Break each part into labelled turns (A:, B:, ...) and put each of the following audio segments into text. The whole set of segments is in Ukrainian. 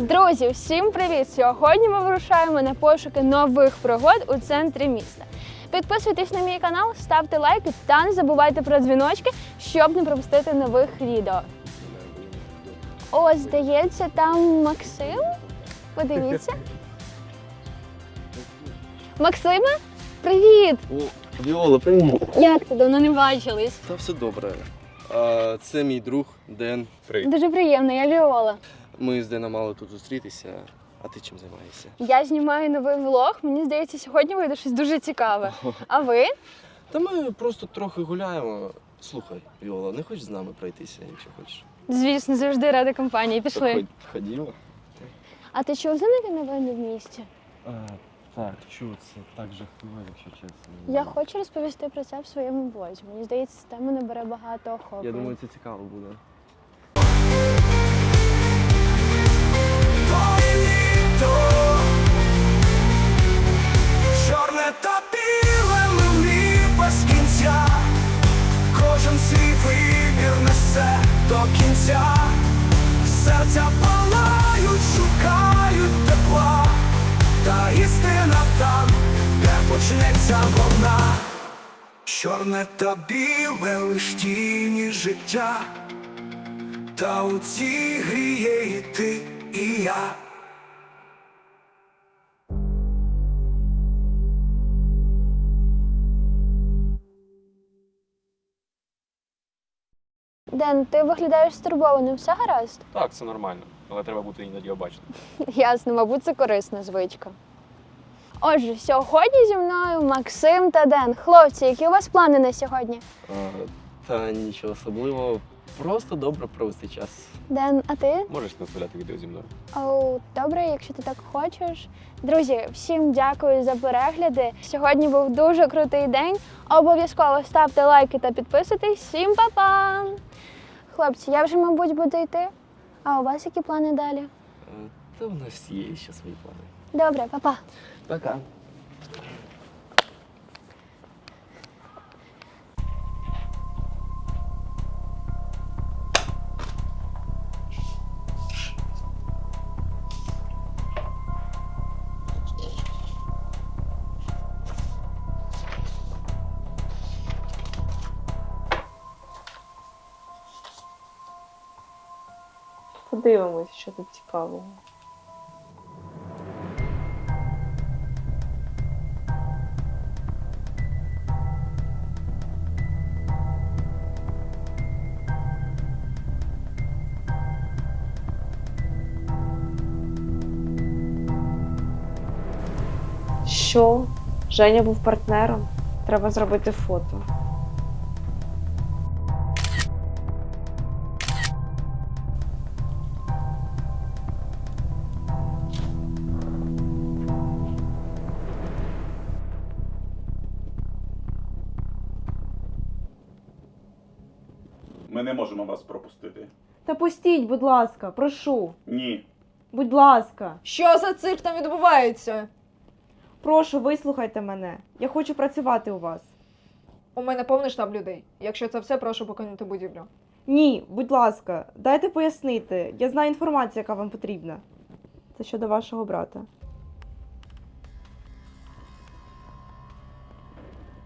A: Друзі, всім привіт! Сьогодні ми вирушаємо на пошуки нових пригод у центрі міста. Підписуйтесь на мій канал, ставте лайки та не забувайте про дзвіночки, щоб не пропустити нових відео. О, здається, там Максим. Подивіться. Максиме, привіт!
B: О, Віола, привіт.
A: Як ти давно не бачились?
B: Та все добре. А, це мій друг Ден. Привіт.
A: Дуже приємно, я Віола.
B: Ми з Деном мали тут зустрітися. А ти чим займаєшся?
A: Я знімаю новий влог. Мені здається, сьогодні вийде щось дуже цікаве. А ви?
B: Та ми просто трохи гуляємо. Слухай, Віола, не хочеш з нами пройтися, якщо хочеш?
A: Звісно, завжди рада компанії. Пішли.
B: ходь- ходімо.
A: А ти чув за нові новини в місті?
C: А, так, чув, це так жахливо, якщо чесно.
A: Я хочу розповісти про це в своєму блозі. Мені здається, тема набере багато охоплення.
B: Я думаю, це цікаво буде.
D: Несе до кінця, серця палають, шукають тепла, та істина там, де почнеться вона. Чорне та біле лиш тіні життя, та у цій грі є і ти, і я.
A: Ден, ти виглядаєш стурбованим, все гаразд?
C: Так, це нормально, але треба бути іноді обачним.
A: Ясно, мабуть, це корисна звичка. Отже, сьогодні зі мною Максим та Ден. Хлопці, які у вас плани на сьогодні?
B: А, та нічого особливого. Просто добре провести час.
A: Ден, а ти?
C: Можеш не вставляти відео зі мною.
A: Оу, добре, якщо ти так хочеш. Друзі, всім дякую за перегляди. Сьогодні був дуже крутий день. Обов'язково ставте лайки та підписуйтесь. Всім па-па! Хлопці, я вже, мабуть, буду йти. А у вас які плани далі?
B: А, та у нас є ще свої плани.
A: Добре, па-па.
B: Пока.
E: Подивимось, що тут цікавого. Що? Женя був партнером? Треба зробити фото.
F: Ми не можемо вас пропустити.
E: Та пустіть, будь ласка, прошу.
F: Ні.
E: Будь ласка,
G: Що за цирк там відбувається?
E: прошу, вислухайте мене. Я хочу працювати у вас.
G: У мене повний штаб людей. Якщо це все, прошу покинути будівлю.
E: Ні, будь ласка, дайте пояснити. Я знаю інформацію, яка вам потрібна. Це щодо вашого брата.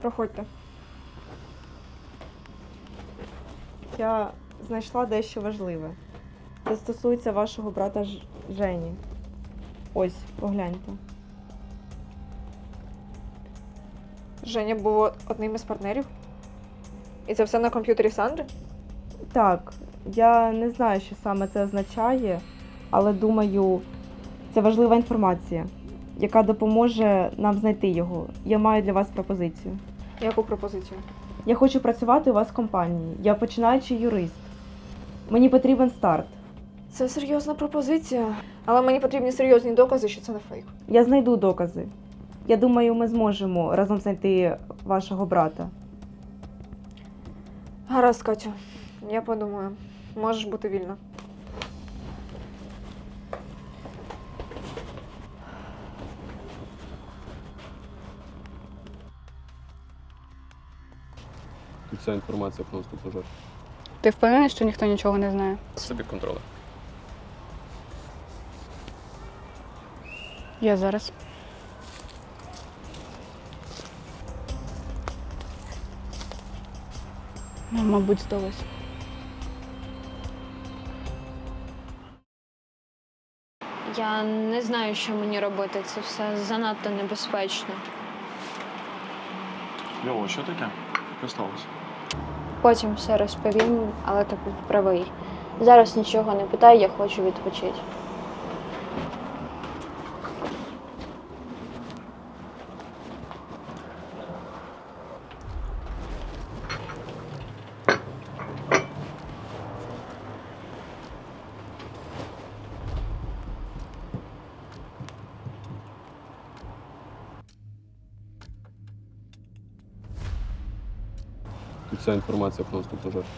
G: Проходьте.
E: Я знайшла дещо важливе. Це стосується вашого брата Ж... Жені. Ось, погляньте.
G: Женя був одним із партнерів. І це все на комп'ютері Сандри?
E: Так, я не знаю, що саме це означає, але думаю, це важлива інформація, яка допоможе нам знайти його. Я маю для вас пропозицію.
G: Яку пропозицію?
E: Я хочу працювати у вас в компанії. Я починаючий юрист. Мені потрібен старт.
G: Це серйозна пропозиція. Але мені потрібні серйозні докази, що це не фейк.
E: Я знайду докази. Я думаю, ми зможемо разом знайти вашого брата.
G: Гаразд, Катю. Я подумаю. Можеш бути вільна.
C: Тут ця інформація просто пожар.
H: Ти впевнений, що ніхто нічого не знає?
C: Собі контроль.
H: Я зараз. Ну, мабуть, здалося.
A: Я не знаю, що мені робити. Це все занадто небезпечно.
C: Льово, що таке? Що сталося?
A: Потім все розповім, але ти правий. Зараз нічого не питай, я хочу відпочити.
I: Тут ця інформація про наступну жертву.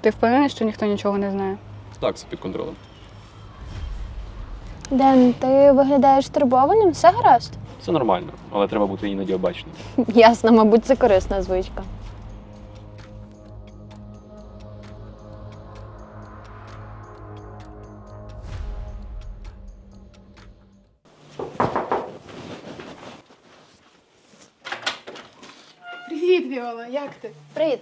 H: Ти впевнений, що ніхто нічого не знає?
I: Так, це під контролем.
A: Ден, ти виглядаєш стурбованим, все гаразд?
I: Це нормально, але треба бути іноді обачним.
A: Ясно, мабуть, це корисна звичка.
J: Привіт, Віола, як ти?
A: Привіт.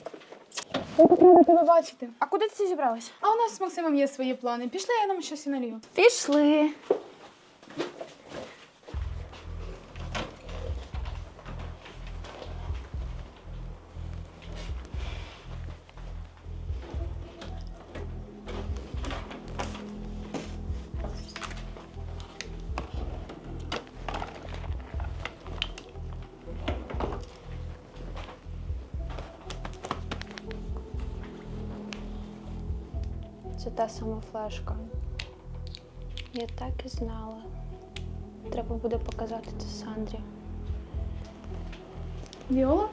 J: Я так рада тебе бачити.
A: А куди ти зібралась?
J: А у нас з Максимом є свої плани. Пішли, я нам щось і налію.
A: Пішли. Це та сама флешка. Я так і знала. Треба буде показати це Сандрі.
J: Віола?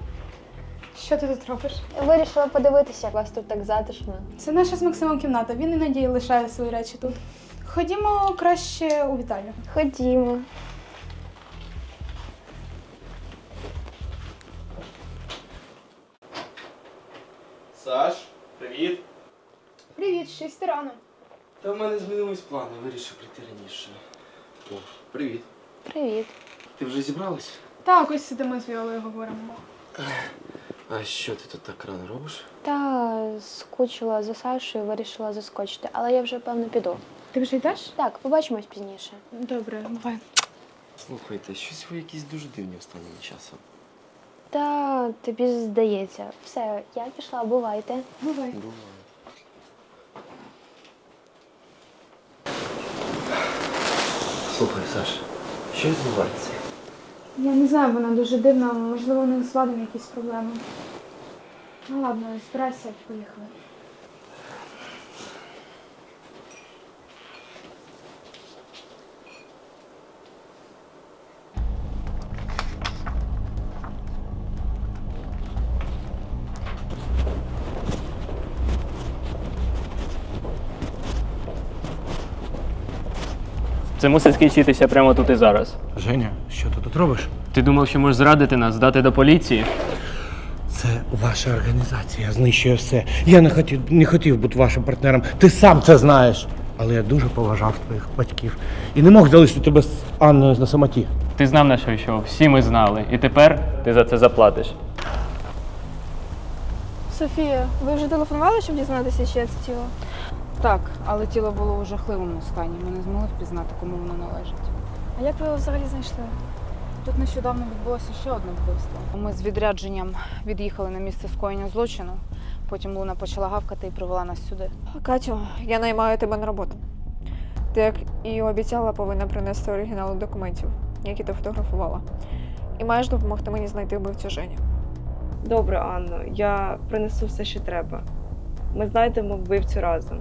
J: Що ти тут робиш?
A: Я вирішила подивитися, як у вас тут так затишно.
J: Це наша з Максимом кімната. Він іноді лишає свої речі тут. Ходімо краще у вітальню.
A: Ходімо.
B: Саш, привіт.
J: Привіт, шість рано.
B: Та в мене змінились плани, вирішив прийти раніше. О, привіт.
A: Привіт.
B: Ти вже зібралась?
J: Так, ось сидимо з Віолою говоримо.
B: А що ти тут так рано робиш?
A: Та скучила за Сашою, вирішила заскочити, але я вже певно піду.
J: Ти вже йдеш?
A: Так, побачимось пізніше.
J: Добре, бувай.
B: Слухайте, щось ви якісь дуже дивні останнім часом.
A: Та тобі здається, все, я пішла, бувайте.
J: Бувай.
B: Буває. Слухай, Саш, що відбувається?
J: Я не знаю, вона дуже дивна, можливо, у них з Владом якісь проблеми. Ну ладно, збирайся, поїхали.
K: Це мусить скінчитися прямо тут і зараз.
L: Женя, що ти тут робиш?
K: Ти думав, що можеш зрадити нас, здати до поліції?
L: Це ваша організація знищує все. Я не хотів, не хотів бути вашим партнером. Ти сам це знаєш. Але я дуже поважав твоїх батьків і не мог залишити тебе з Анною на самоті.
K: Ти знав на що йшов, всі ми знали. І тепер ти за це заплатиш.
H: Софія, ви вже телефонували, щоб дізнатися, чиє це тіло?
G: Так, але тіло було у жахливому стані. Ми не змогли впізнати, кому воно належить.
H: А як ви його взагалі знайшли?
G: Тут нещодавно відбулося ще одне вбивство. Ми з відрядженням від'їхали на місце скоєння злочину. Потім Луна почала гавкати і привела нас сюди. Катю, я наймаю тебе на роботу. Ти, як і обіцяла, повинна принести оригінали документів, які ти фотографувала. І маєш допомогти мені знайти вбивцю Жені.
E: Добре, Анно, я принесу все, що треба. Ми знайдемо вбивцю разом.